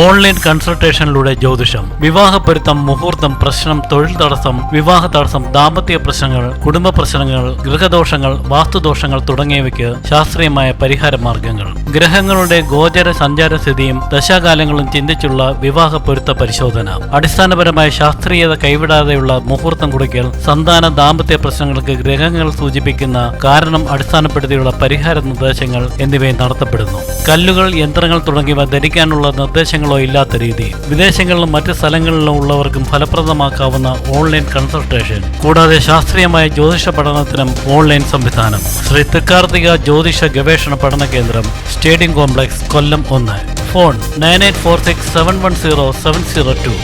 Online കൺസൾട്ടേഷനിലൂടെ ജ്യോതിഷം വിവാഹപ്പൊരുത്തം മുഹൂർത്തം പ്രശ്നം തൊഴിൽ തടസ്സം വിവാഹ തടസ്സം ദാമ്പത്യ പ്രശ്നങ്ങൾ കുടുംബ പ്രശ്നങ്ങൾ ഗൃഹദോഷങ്ങൾ വാസ്തുദോഷങ്ങൾ തുടങ്ങിയവയ്ക്ക് ശാസ്ത്രീയമായ പരിഹാര മാർഗങ്ങൾ. ഗ്രഹങ്ങളുടെ ഗോചര സഞ്ചാര സ്ഥിതിയും ദശാകാലങ്ങളും ചിന്തിച്ചുള്ള വിവാഹ പൊരുത്ത പരിശോധന. അടിസ്ഥാനപരമായ ശാസ്ത്രീയത കൈവിടാതെയുള്ള മുഹൂർത്തം കുറിക്കൽ സന്താന ദാമ്പത്യ പ്രശ്നങ്ങൾക്ക് ഗ്രഹങ്ങൾ സൂചിപ്പിക്കുന്ന കാരണം അടിസ്ഥാനപ്പെടുത്തിയുള്ള പരിഹാര നിർദ്ദേശങ്ങൾ എന്നിവയും നടത്തപ്പെടുന്നു. കല്ലുകൾ യന്ത്രങ്ങൾ തുടങ്ങിയവ ധരിക്കാനുള്ള നിർദ്ദേശങ്ങളോ ഇല്ലാത്ത രീതി. വിദേശങ്ങളിലും മറ്റ് സ്ഥലങ്ങളിലും ഉള്ളവർക്കും ഫലപ്രദമാക്കാവുന്ന ഓൺലൈൻ കൺസൾട്ടേഷൻ കൂടാതെ ശാസ്ത്രീയമായ ജ്യോതിഷ പഠനത്തിനും ഓൺലൈൻ സംവിധാനം. ശ്രീ തൃക്കാർത്തിക ജ്യോതിഷ ഗവേഷണ പഠന കേന്ദ്രം സ്റ്റേഡിയം കോംപ്ലക്സ് കൊല്ലം ഒന്ന്. Phone nine eight four six seven one zero seven zero two.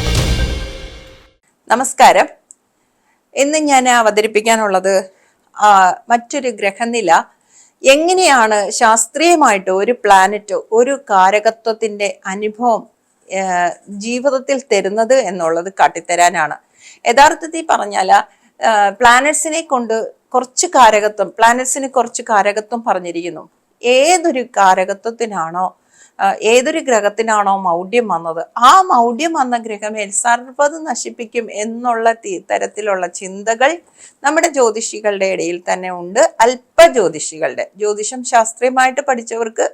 നമസ്കാരം. ഇന്ന് ഞാൻ അവതരിപ്പിക്കാനുള്ളത് മറ്റൊരു ഗ്രഹനില എങ്ങനെയാണ് ശാസ്ത്രീയമായിട്ട് ഒരു പ്ലാനറ്റ് ഒരു കാരകത്വത്തിന്റെ അനുഭവം ജീവിതത്തിൽ തരുന്നത് എന്നുള്ളത് കാട്ടിത്തരാനാണ്. യഥാർത്ഥത്തിൽ പറഞ്ഞാൽ പ്ലാനറ്റ്സിനെ കൊണ്ട് കുറച്ച് കാരകത്വം പ്ലാനറ്റ്സിന് കുറച്ച് കാരകത്വം പറഞ്ഞിരിക്കുന്നു. ഏതൊരു കാരകത്വത്തിനാണോ ഏതൊരു ഗ്രഹത്തിനാണോ മൗഢ്യം വന്നത് ആ മൗഢ്യം വന്ന ഗ്രഹമേൽ സർവത് നശിപ്പിക്കും എന്നുള്ള തരത്തിലുള്ള ചിന്തകൾ നമ്മുടെ ജ്യോതിഷികളുടെ ഇടയിൽ തന്നെ ഉണ്ട്. അല്പ ജ്യോതിഷികളുടെ ജ്യോതിഷം ശാസ്ത്രീയമായിട്ട് പഠിച്ചവർക്ക്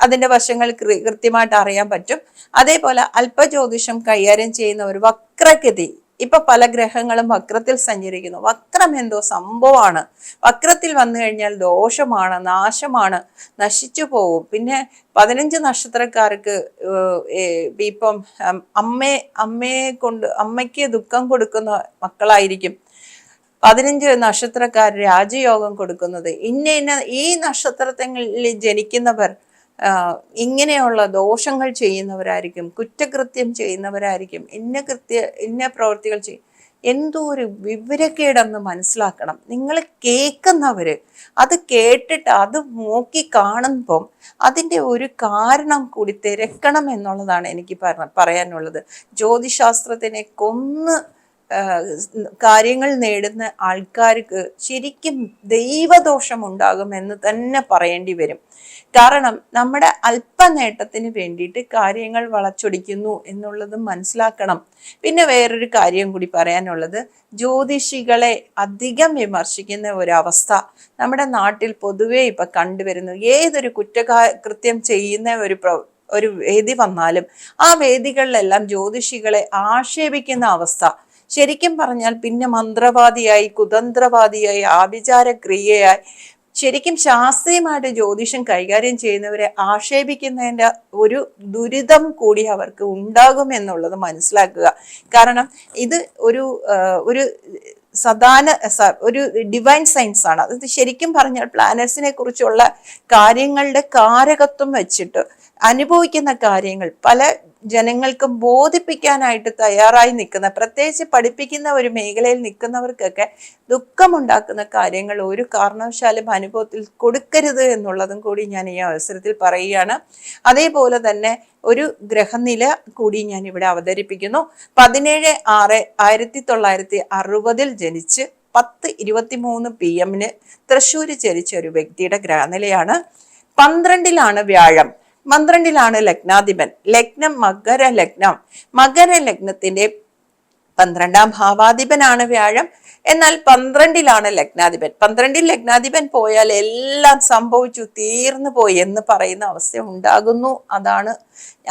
അതിന്റെ വശങ്ങൾ കൃത്യമായിട്ട് അറിയാൻ പറ്റും. അതേപോലെ അല്പ ജ്യോതിഷം കൈകാര്യം ചെയ്യുന്ന ഒരു വക്രഗതി ഇപ്പൊ പല ഗ്രഹങ്ങളും വക്രത്തിൽ സഞ്ചരിക്കുന്നു. വക്രം എന്തോ സംഭവമാണ്. വക്രത്തിൽ വന്നു കഴിഞ്ഞാൽ ദോഷമാണ് നാശമാണ് നശിച്ചു പോകും പിന്നെ പതിനഞ്ച് നക്ഷത്രക്കാർക്ക് ഇപ്പം അമ്മ അമ്മയെ കൊണ്ട് അമ്മയ്ക്ക് ദുഃഖം കൊടുക്കുന്ന മക്കളായിരിക്കും. പതിനഞ്ച് നക്ഷത്രക്കാർ രാജയോഗം കൊടുക്കുന്നത്. ഇന്ന ഇന്ന ഈ നക്ഷത്രത്തിൽ ജനിക്കുന്നവർ ഇങ്ങനെയുള്ള ദോഷങ്ങൾ ചെയ്യുന്നവരായിരിക്കും കുറ്റകൃത്യം ചെയ്യുന്നവരായിരിക്കും ഇന്ന കൃത്യ ഇന്ന പ്രവൃത്തികൾ ചെയ്യും എന്തോ ഒരു വിവരക്കേടെന്ന് മനസ്സിലാക്കണം. നിങ്ങൾ കേൾക്കുന്നവർ അത് കേട്ടിട്ട് അത് നോക്കി കാണുമ്പം അതിന്റെ ഒരു കാരണം കൂടി തിരക്കണം എന്നുള്ളതാണ് എനിക്ക് പറ- പറയാനുള്ളത്. ജ്യോതിശാസ്ത്രത്തിനെ കൊന്ന് കാര്യങ്ങൾ നേടുന്ന ആൾക്കാർക്ക് ശരിക്കും ദൈവദോഷം ഉണ്ടാകും എന്ന് തന്നെ പറയേണ്ടി വരും. കാരണം നമ്മുടെ അല്പ നേട്ടത്തിന് വേണ്ടിയിട്ട് കാര്യങ്ങൾ വളച്ചൊടിക്കുന്നു എന്നുള്ളത് മനസ്സിലാക്കണം. പിന്നെ വേറൊരു കാര്യം കൂടി പറയാനുള്ളത്. ജ്യോതിഷികളെ അധികം വിമർശിക്കുന്ന ഒരവസ്ഥ നമ്മുടെ നാട്ടിൽ പൊതുവേ ഇപ്പൊ കണ്ടുവരുന്നു. ഏതൊരു കുറ്റകാ കൃത്യം ചെയ്യുന്ന ഒരു ഒരു വേദി വന്നാലും ആ വേദികളിലെല്ലാം ജ്യോതിഷികളെ ആക്ഷേപിക്കുന്ന അവസ്ഥ. ശരിക്കും പറഞ്ഞാൽ പിന്നെ മന്ത്രവാദിയായി കുതന്ത്രവാദിയായി ആഭിചാര ക്രിയയായി ശരിക്കും ശാസ്ത്രീയമായിട്ട് ജ്യോതിഷം കൈകാര്യം ചെയ്യുന്നവരെ ആക്ഷേപിക്കുന്നതിന്റെ ഒരു ദുരിതം കൂടി അവർക്ക് ഉണ്ടാകും എന്നുള്ളത് മനസ്സിലാക്കുക. കാരണം ഇത് ഒരു ഒരു സദാന ഒരു ഡിവൈൻ സയൻസ് ആണ്. അത് ശരിക്കും പറഞ്ഞാൽ പ്ലാനറ്റ്സിനെ കുറിച്ചുള്ള കാര്യങ്ങളുടെ കാരകത്വം വെച്ചിട്ട് അനുഭവിക്കുന്ന കാര്യങ്ങൾ പല ജനങ്ങൾക്കും ബോധിപ്പിക്കാനായിട്ട് തയ്യാറായി നിൽക്കുന്ന പ്രത്യേകിച്ച് പഠിപ്പിക്കുന്ന ഒരു മേഖലയിൽ നിൽക്കുന്നവർക്കൊക്കെ ദുഃഖമുണ്ടാക്കുന്ന കാര്യങ്ങൾ ഒരു കാരണവശാലും അനുഭവത്തിൽ കൊടുക്കരുത് എന്നുള്ളതും കൂടി ഞാൻ ഈ അവസരത്തിൽ പറയുകയാണ്. അതേപോലെ തന്നെ ഒരു ഗ്രഹനില കൂടി ഞാൻ ഇവിടെ അവതരിപ്പിക്കുന്നു. പതിനേഴ് ആറ് ആയിരത്തി തൊള്ളായിരത്തി അറുപതിൽ ജനിച്ച് പത്ത് ഇരുപത്തി മൂന്ന് പി എമ്മിന് തൃശ്ശൂർ ചരിച്ച ഒരു വ്യക്തിയുടെ ഗ്രഹനിലയാണ്. പന്ത്രണ്ടിലാണ് വ്യാഴം. പന്ത്രണ്ടിലാണ് ലഗ്നാധിപൻ. ലഗ്നം മകര ലഗ്നം. മകര ലഗ്നത്തിന്റെ പന്ത്രണ്ടാം ഭാവാധിപനാണ് വ്യാഴം. എന്നാൽ പന്ത്രണ്ടിലാണ് ലഗ്നാധിപൻ. പന്ത്രണ്ടിൽ ലഗ്നാധിപൻ പോയാൽ എല്ലാം സംഭവിച്ചു തീർന്നു പോയി എന്ന് പറയുന്ന അവസ്ഥ ഉണ്ടാകുന്നു. അതാണ്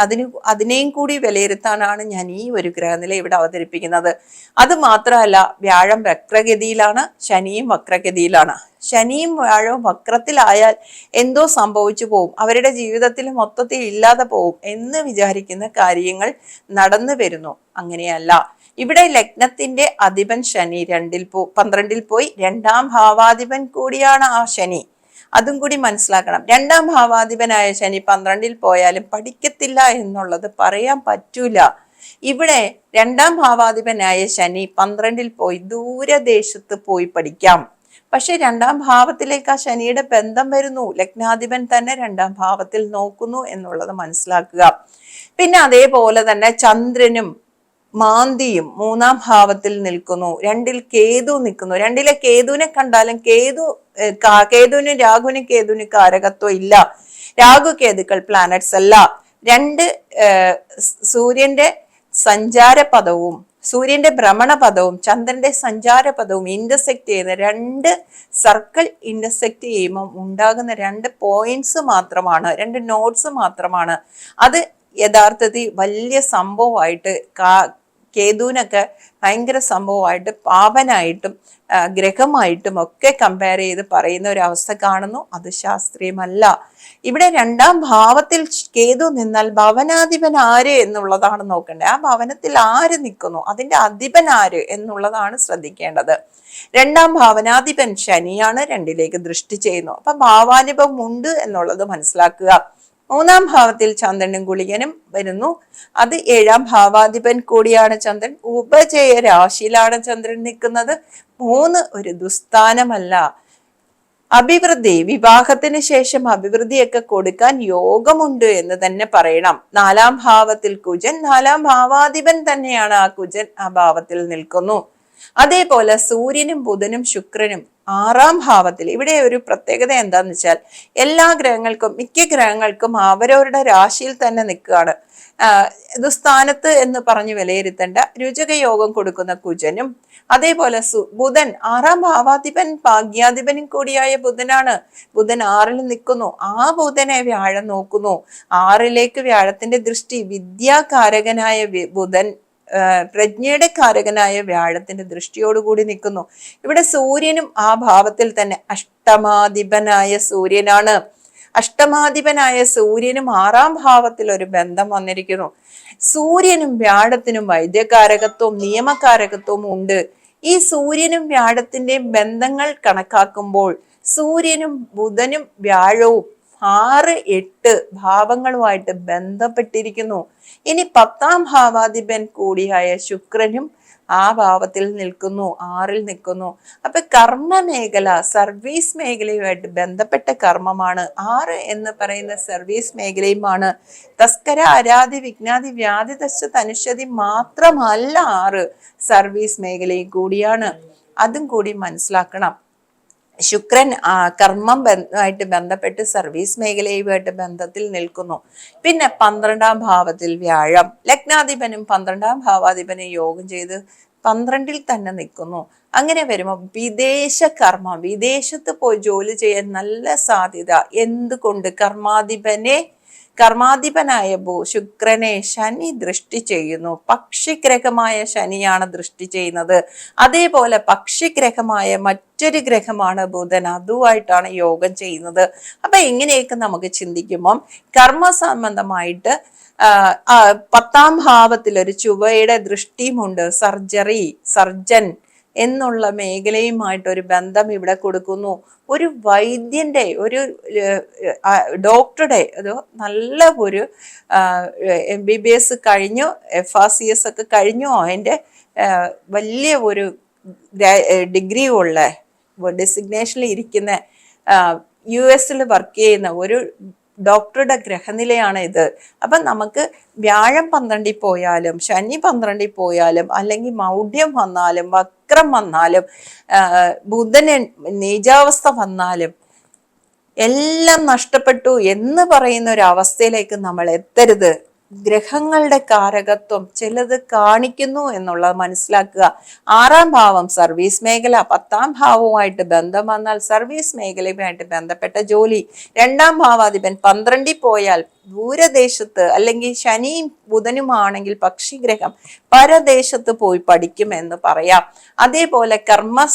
അതിന് അതിനെയും കൂടി വിലയിരുത്താനാണ് ഞാൻ ഈ ഒരു ഗ്രഹനില ഇവിടെ അവതരിപ്പിക്കുന്നത്. അത് മാത്രമല്ല വ്യാഴം വക്രഗതിയിലാണ് ശനിയും വക്രഗതിയിലാണ്. ശനിയും വ്യാഴവും വക്രത്തിലായാൽ എന്തോ സംഭവിച്ചു പോവും. അവരുടെ ജീവിതത്തിൽ മൊത്തത്തിൽ ഇല്ലാതെ പോവും എന്ന് വിചാരിക്കുന്ന കാര്യങ്ങൾ നടന്നു വരുന്നു. അങ്ങനെയല്ല. ഇവിടെ ലഗ്നത്തിന്റെ അധിപൻ ശനി രണ്ടിൽ പോ പന്ത്രണ്ടിൽ പോയി. രണ്ടാം ഭാവാധിപൻ കൂടിയാണ് ആ ശനി. അതും കൂടി മനസ്സിലാക്കണം. രണ്ടാം ഭാവാധിപനായ ശനി പന്ത്രണ്ടിൽ പോയാലും പഠിക്കത്തില്ല എന്നുള്ളത് പറയാൻ പറ്റൂല. ഇവിടെ രണ്ടാം ഭാവാധിപനായ ശനി പന്ത്രണ്ടിൽ പോയി ദൂരദേശത്ത് പോയി പഠിക്കാം. പക്ഷെ രണ്ടാം ഭാവത്തിലേക്ക് ആ ശനിയുടെ ബന്ധം വരുന്നു. ലഗ്നാധിപൻ തന്നെ രണ്ടാം ഭാവത്തിൽ നോക്കുന്നു എന്നുള്ളത് മനസ്സിലാക്കുക. പിന്നെ അതേപോലെ തന്നെ ചന്ദ്രനും മാന്തിയും മൂന്നാം ഭാവത്തിൽ നിൽക്കുന്നു. രണ്ടിൽ കേതു നിൽക്കുന്നു. രണ്ടിലെ കേതുവിനെ കണ്ടാലും കേതു കേതുവിനും കാ- കേതുവിന് കാരകത്വം ഇല്ല. രാഹു കേതുക്കൾ പ്ലാനറ്റ്സ് അല്ല. രണ്ട് സൂര്യന്റെ സഞ്ചാര പദവും സൂര്യന്റെ ഭ്രമണപഥവും ചന്ദ്രന്റെ സഞ്ചാരപഥവും ഇന്റർസെക്ട് ചെയ്യുന്ന രണ്ട് സർക്കിൾ ഇന്റർസെക്ട് ചെയ്യുമ്പോൾ ഉണ്ടാകുന്ന രണ്ട് പോയിന്റ്സ് മാത്രമാണ് രണ്ട് നോട്ട്സ് മാത്രമാണ്. അത് യഥാർത്ഥത്തിൽ വലിയ സംഭവമായിട്ട് കേതുവിനൊക്കെ ഭയങ്കര സംഭവമായിട്ട് പാപനായിട്ടും ഗ്രഹമായിട്ടും ഒക്കെ കമ്പയർ ചെയ്ത് പറയുന്ന ഒരു അവസ്ഥ കാണുന്നു. അത് ശാസ്ത്രീയമല്ല. ഇവിടെ രണ്ടാം ഭാവത്തിൽ കേതു നിന്നാൽ ഭവനാധിപൻ ആര് എന്നുള്ളതാണ് നോക്കേണ്ടത്. ആ ഭവനത്തിൽ ആര് നിൽക്കുന്നു? അതിന്റെ അധിപൻ ആര് എന്നുള്ളതാണ് ശ്രദ്ധിക്കേണ്ടത്. രണ്ടാം ഭാവനാധിപൻ ശനിയാണ് രണ്ടിലേക്ക് ദൃഷ്ടി ചെയ്യുന്നു. അപ്പൊ ഭാവാനുഭവം ഉണ്ട് എന്നുള്ളത് മനസ്സിലാക്കുക. മൂന്നാം ഭാവത്തിൽ ചന്ദ്രനും ഗുളികനും വരുന്നു. അത് ഏഴാം ഭാവാധിപൻ കൂടിയാണ് ചന്ദ്രൻ ഉപജയ രാശിയിലാണ് ചന്ദ്രൻ നിൽക്കുന്നത്. മൂന്ന് ഒരു ദുസ്ഥാനമല്ല. അഭിവൃദ്ധി വിവാഹത്തിന് ശേഷം അഭിവൃദ്ധിയൊക്കെ കൊടുക്കാൻ യോഗമുണ്ട് എന്ന് തന്നെ പറയണം. നാലാം ഭാവത്തിൽ കുജൻ നാലാം ഭാവാധിപൻ തന്നെയാണ് ആ കുജൻ ആ ഭാവത്തിൽ നിൽക്കുന്നു. അതേപോലെ സൂര്യനും ബുധനും ശുക്രനും ആറാം ഭാവത്തിൽ ഇവിടെ ഒരു പ്രത്യേകത എന്താന്ന് വെച്ചാൽ എല്ലാ ഗ്രഹങ്ങൾക്കും മിക്ക ഗ്രഹങ്ങൾക്കും അവരവരുടെ രാശിയിൽ തന്നെ നിൽക്കുകയാണ്. ഇത് എന്ന് പറഞ്ഞ് വിലയിരുത്തേണ്ട രുചക യോഗം കൊടുക്കുന്ന കുജനും അതേപോലെ സു ബുധൻ ആറാം ഭാവാധിപൻ ഭാഗ്യാധിപനും കൂടിയായ ബുധനാണ്. ബുധൻ ആറിൽ നിൽക്കുന്നു. ആ ബുധനെ വ്യാഴം നോക്കുന്നു. ആറിലേക്ക് വ്യാഴത്തിന്റെ ദൃഷ്ടി വിദ്യാകാരകനായ ബുധൻ പ്രജ്ഞയുടെ കാരകനായ വ്യാഴത്തിന്റെ ദൃഷ്ടിയോടുകൂടി നിൽക്കുന്നു. ഇവിടെ സൂര്യനും ആ ഭാവത്തിൽ തന്നെ അഷ്ടമാധിപനായ സൂര്യനാണ്. അഷ്ടമാധിപനായ സൂര്യനും ആറാം ഭാവത്തിൽ ഒരു ബന്ധം വന്നിരിക്കുന്നു. സൂര്യനും വ്യാഴത്തിനും വൈദ്യകാരകത്വവും നിയമകാരകത്വവും ഉണ്ട്. ഈ സൂര്യനും വ്യാഴത്തിന്റെയും ബന്ധങ്ങൾ കണക്കാക്കുമ്പോൾ സൂര്യനും ബുധനും വ്യാഴവും ആറ് എട്ട് ഭാവങ്ങളുമായിട്ട് ബന്ധപ്പെട്ടിരിക്കുന്നു. ഇനി പത്താം ഭാവാധിപൻ കൂടിയായ ശുക്രനും ആ ഭാവത്തിൽ നിൽക്കുന്നു ആറിൽ നിൽക്കുന്നു. അപ്പൊ കർമ്മ മേഖല സർവീസ് മേഖലയുമായിട്ട് ബന്ധപ്പെട്ട കർമ്മമാണ്. ആറ് എന്ന് പറയുന്ന സർവീസ് മേഖലയുമാണ്. തസ്കര അരാധി വിജ്ഞാതി വ്യാധി ദശ തനുഷ്യതി മാത്രമല്ല ആറ് സർവീസ് മേഖലയും കൂടിയാണ്. അതും കൂടി മനസ്സിലാക്കണം. ശുക്രൻ കർമ്മം ബന്ധമായിട്ട് ബന്ധപ്പെട്ട് സർവീസ് മേഖലയുമായിട്ട് ബന്ധത്തിൽ നിൽക്കുന്നു. പിന്നെ പന്ത്രണ്ടാം ഭാവത്തിൽ വ്യാഴം. ലഗ്നാധിപനും പന്ത്രണ്ടാം ഭാവാധിപനും യോഗം ചെയ്ത് പന്ത്രണ്ടിൽ തന്നെ നിൽക്കുന്നു. അങ്ങനെ വരുമ്പോൾ വിദേശ കർമ്മം വിദേശത്ത് പോയി ജോലി ചെയ്യാൻ നല്ല സാധ്യത. എന്തുകൊണ്ട്? കർമാധിപനെ കർമാധിപനായ ഭൂ ശുക്രനെ ശനി ദൃഷ്ടി ചെയ്യുന്നു. പക്ഷിഗ്രഹമായ ശനിയാണ് ദൃഷ്ടി ചെയ്യുന്നത്. അതേപോലെ പക്ഷിഗ്രഹമായ മറ്റൊരു ഗ്രഹമാണ് ബുധൻ. അതുമായിട്ടാണ് യോഗം ചെയ്യുന്നത്. അപ്പൊ ഇങ്ങനെയൊക്കെ നമുക്ക് ചിന്തിക്കുമ്പം കർമ്മ സംബന്ധമായിട്ട് പത്താം ഭാവത്തിൽ ഒരു ചുവയുടെ ദൃഷ്ടിയുമുണ്ട്. സർജറി സർജൻ എന്നുള്ള മേഖലയുമായിട്ട് ഒരു ബന്ധം ഇവിടെ കൊടുക്കുന്നു. ഒരു വൈദ്യന്റെ ഒരു ഡോക്ടറുടെ ഒരു നല്ല ഒരു എം ബി ബി എസ് കഴിഞ്ഞു എഫ് ആർ സി എസ് ഒക്കെ കഴിഞ്ഞു അതിന്റെ വലിയ ഒരു ഡിഗ്രി ഉള്ള ഡെസിഗ്നേഷനിൽ ഇരിക്കുന്ന യു എസിൽ വർക്ക് ചെയ്യുന്ന ഒരു ഡോക്ടറുടെ ഗ്രഹനിലയാണ് ഇത്. അപ്പം നമുക്ക് വ്യാഴം പന്ത്രണ്ടിൽ പോയാലും ശനി പന്ത്രണ്ടിൽ പോയാലും അല്ലെങ്കിൽ മൗഢ്യം വന്നാലും വക്രം വന്നാലും ബുധന് നീചാവസ്ഥ വന്നാലും എല്ലാം നഷ്ടപ്പെട്ടു എന്ന് പറയുന്ന ഒരു അവസ്ഥയിലേക്ക് നമ്മൾ എത്തരുത്. ഗ്രഹങ്ങളുടെ കാരകത്വം ചിലത് കാണിക്കുന്നു എന്നുള്ളത് മനസ്സിലാക്കുക. ആറാം ഭാവം സർവീസ് മേഖല. പത്താം ഭാവവുമായിട്ട് ബന്ധം വന്നാൽ സർവീസ് മേഖലയുമായിട്ട് ബന്ധപ്പെട്ട ജോലി. രണ്ടാം ഭാവാധിപൻ പന്ത്രണ്ടിൽ പോയാൽ ദൂരദേശത്ത് അല്ലെങ്കിൽ ശനിയും ബുധനുമാണെങ്കിൽ പക്ഷിഗ്രഹം പരദേശത്ത് പോയി പഠിക്കും എന്ന് പറയാം. അതേപോലെ കർമ്മ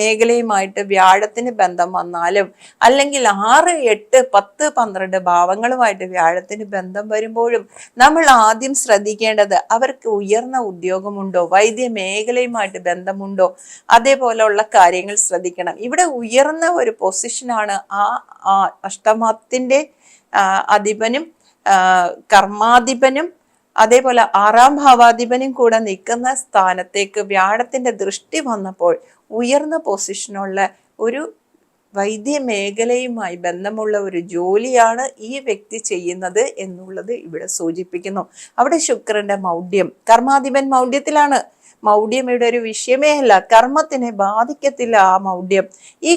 മേഖലയുമായിട്ട് വ്യാഴത്തിന് ബന്ധം വന്നാലും അല്ലെങ്കിൽ ആറ് എട്ട് പത്ത് പന്ത്രണ്ട് ഭാവങ്ങളുമായിട്ട് വ്യാഴത്തിന് ബന്ധം വരുമ്പോഴും നമ്മൾ ആദ്യം ശ്രദ്ധിക്കേണ്ടത് അവർക്ക് ഉയർന്ന ഉദ്യോഗമുണ്ടോ വൈദ്യ മേഖലയുമായിട്ട് ബന്ധമുണ്ടോ അതേപോലെയുള്ള കാര്യങ്ങൾ ശ്രദ്ധിക്കണം. ഇവിടെ ഉയർന്ന ഒരു പൊസിഷനാണ് ആ അഷ്ടമത്തിന്റെ അധിപനും കർമാധിപനും അതേപോലെ ആറാം ഭാവാധിപനും കൂടെ നിൽക്കുന്ന സ്ഥാനത്തേക്ക് വ്യാഴത്തിന്റെ ദൃഷ്ടി വന്നപ്പോൾ ഉയർന്ന പൊസിഷനുള്ള ഒരു വൈദ്യ മേഖലയുമായി ബന്ധമുള്ള ഒരു ജോലിയാണ് ഈ വ്യക്തി ചെയ്യുന്നത് എന്നുള്ളത് ഇവിടെ സൂചിപ്പിക്കുന്നു. അവിടെ ശുക്രന്റെ മൗഢ്യം കർമാധിപൻ മൗഢ്യത്തിലാണ്. മൗഢ്യമയുടെ ഒരു വിഷയമേ അല്ല. കർമ്മത്തിനെ ബാധിക്കത്തില്ല ആ മൗഢ്യം. ഈ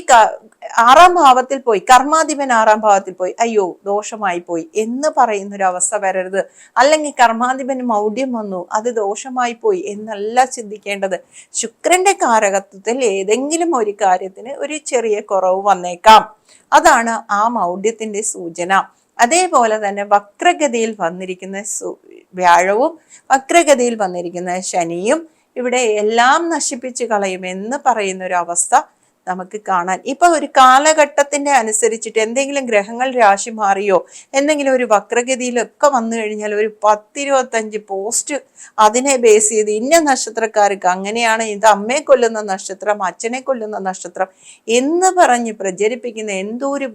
ആറാം ഭാവത്തിൽ പോയി. കർമാധിപൻ ആറാം ഭാവത്തിൽ പോയി. അയ്യോ ദോഷമായി പോയി എന്ന് പറയുന്ന ഒരു അവസ്ഥ വരരുത്. അല്ലെങ്കിൽ കർമാധിപന് മൗഢ്യം വന്നു അത് ദോഷമായി പോയി എന്നല്ല ചിന്തിക്കേണ്ടത്. ശുക്രന്റെ കാരകത്വത്തിൽ ഏതെങ്കിലും ഒരു കാര്യത്തിന് ഒരു ചെറിയ കുറവ് വന്നേക്കാം. അതാണ് ആ മൗഢ്യത്തിന്റെ സൂചന. അതേപോലെ തന്നെ വക്രഗതിയിൽ വന്നിരിക്കുന്ന വ്യാഴവും വക്രഗതിയിൽ വന്നിരിക്കുന്ന ശനിയും ഇവിടെ എല്ലാം നശിപ്പിച്ച് കളയും എന്ന് പറയുന്ന ഒരു അവസ്ഥ നമുക്ക് കാണാൻ. ഇപ്പൊ ഒരു കാലഘട്ടത്തിന്റെ അനുസരിച്ചിട്ട് എന്തെങ്കിലും ഗ്രഹങ്ങൾ രാശി മാറിയോ എന്തെങ്കിലും ഒരു വക്രഗതിയിലൊക്കെ വന്നു കഴിഞ്ഞാൽ ഒരു പത്തിരുപത്തഞ്ച് പോസ്റ്റ് അതിനെ ബേസ് ചെയ്ത് ഇന്ന നക്ഷത്രക്കാർക്ക് അങ്ങനെയാണ് ഇത് അമ്മയെ കൊല്ലുന്ന നക്ഷത്രം അച്ഛനെ കൊല്ലുന്ന നക്ഷത്രം എന്ന് പറഞ്ഞ് പ്രചരിപ്പിക്കുന്ന എന്തോ ഒരു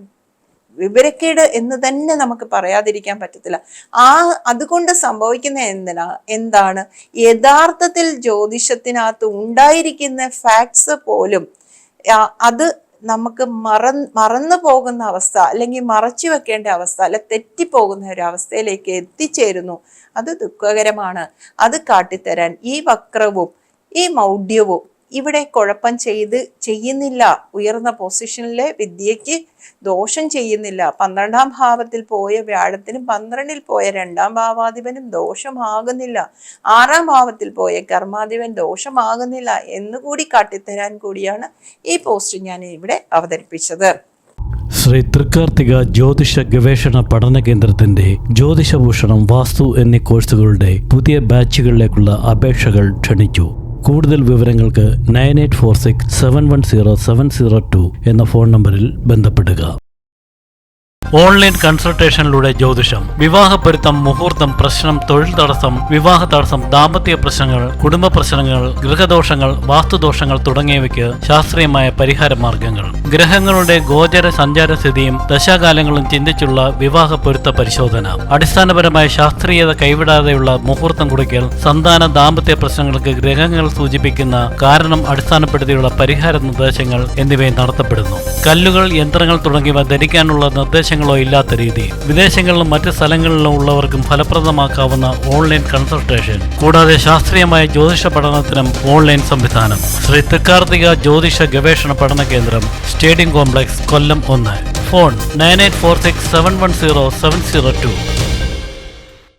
വിവരക്കേട് എന്ന് തന്നെ നമുക്ക് പറയാതിരിക്കാൻ പറ്റത്തില്ല. ആ അതുകൊണ്ട് സംഭവിക്കുന്ന എന്തിനാ? എന്താണ്? യഥാർത്ഥത്തിൽ ജ്യോതിഷത്തിനകത്ത് ഉണ്ടായിരിക്കുന്ന ഫാക്ട്സ് പോലും അത് നമുക്ക് മറ മറന്നു പോകുന്ന അവസ്ഥ അല്ലെങ്കിൽ മറച്ചു വെക്കേണ്ട അവസ്ഥ അല്ലെ തെറ്റിപ്പോകുന്ന ഒരു അവസ്ഥയിലേക്ക് എത്തിച്ചേരുന്നു. അത് ദുഃഖകരമാണ്. അത് കാട്ടിത്തരാൻ ഈ വക്രവും ഈ മൗഢ്യവും ഇവിടെ കുഴപ്പം ചെയ്ത് ചെയ്യുന്നില്ല. ഉയർന്ന പൊസിഷനിലെ വിദ്യയ്ക്ക് ദോഷം ചെയ്യുന്നില്ല. പന്ത്രണ്ടാം ഭാവത്തിൽ പോയ വ്യാഴത്തിനും പന്ത്രണ്ടിൽ പോയ രണ്ടാം ഭാവാധിപനും ദോഷമാകുന്നില്ല. ആറാം ഭാവത്തിൽ പോയ കർമാധിപൻ ദോഷമാകുന്നില്ല എന്നുകൂടി കാട്ടിത്തരാൻ കൂടിയാണ് ഈ പോസ്റ്റ് ഞാൻ ഇവിടെ അവതരിപ്പിച്ചത്. ശ്രീ തൃക്കാർത്തിക ജ്യോതിഷ ഗവേഷണ പഠന കേന്ദ്രത്തിന്റെ ജ്യോതിഷഭൂഷണം വാസ്തു എന്നീ കോഴ്സുകളുടെ പുതിയ ബാച്ചുകളിലേക്കുള്ള അപേക്ഷകൾ ക്ഷണിച്ചു. കൂടുതൽ വിവരങ്ങൾക്ക് nine eight four six seven one zero seven zero two എന്ന ഫോൺ നമ്പറിൽ ബന്ധപ്പെടുക. ഓൺലൈൻ കൺസൾട്ടേഷനിലൂടെ ജ്യോതിഷം വിവാഹപ്പൊരുത്തം മുഹൂർത്തം പ്രശ്നം തൊഴിൽ തടസ്സം വിവാഹ തടസ്സം ദാമ്പത്യ പ്രശ്നങ്ങൾ കുടുംബ പ്രശ്നങ്ങൾ ഗൃഹദോഷങ്ങൾ വാസ്തുദോഷങ്ങൾ തുടങ്ങിയവയ്ക്ക് ശാസ്ത്രീയമായ പരിഹാര മാർഗങ്ങൾ. ഗ്രഹങ്ങളുടെ ഗോചര സഞ്ചാര സ്ഥിതിയും ദശാകാലങ്ങളും ചിന്തിച്ചുള്ള വിവാഹ പൊരുത്ത പരിശോധന. അടിസ്ഥാനപരമായ ശാസ്ത്രീയത കൈവിടാതെയുള്ള മുഹൂർത്തം കുറിക്കൽ സന്താന ദാമ്പത്യ പ്രശ്നങ്ങൾക്ക് ഗ്രഹങ്ങൾ സൂചിപ്പിക്കുന്ന കാരണം അടിസ്ഥാനപ്പെടുത്തിയുള്ള പരിഹാര നിർദ്ദേശങ്ങൾ എന്നിവയും നടത്തപ്പെടുന്നു. കല്ലുകൾ യന്ത്രങ്ങൾ തുടങ്ങിയവ ധരിക്കാനുള്ള നിർദ്ദേശങ്ങളോ ഇല്ലാത്ത രീതി. വിദേശങ്ങളിലും മറ്റ് സ്ഥലങ്ങളിലും ഉള്ളവർക്കും ഫലപ്രദമാക്കാവുന്ന ഓൺലൈൻ കൺസൾട്ടേഷൻ കൂടാതെ ശാസ്ത്രീയമായ ജ്യോതിഷ പഠനത്തിനും ഓൺലൈൻ സംവിധാനം. ശ്രീ തൃക്കാർത്തിക ജ്യോതിഷ ഗവേഷണ പഠന കേന്ദ്രം സ്റ്റേഡിയം കോംപ്ലക്സ് കൊല്ലം ഒന്ന്. Phone nine eight four six seven one zero seven zero two.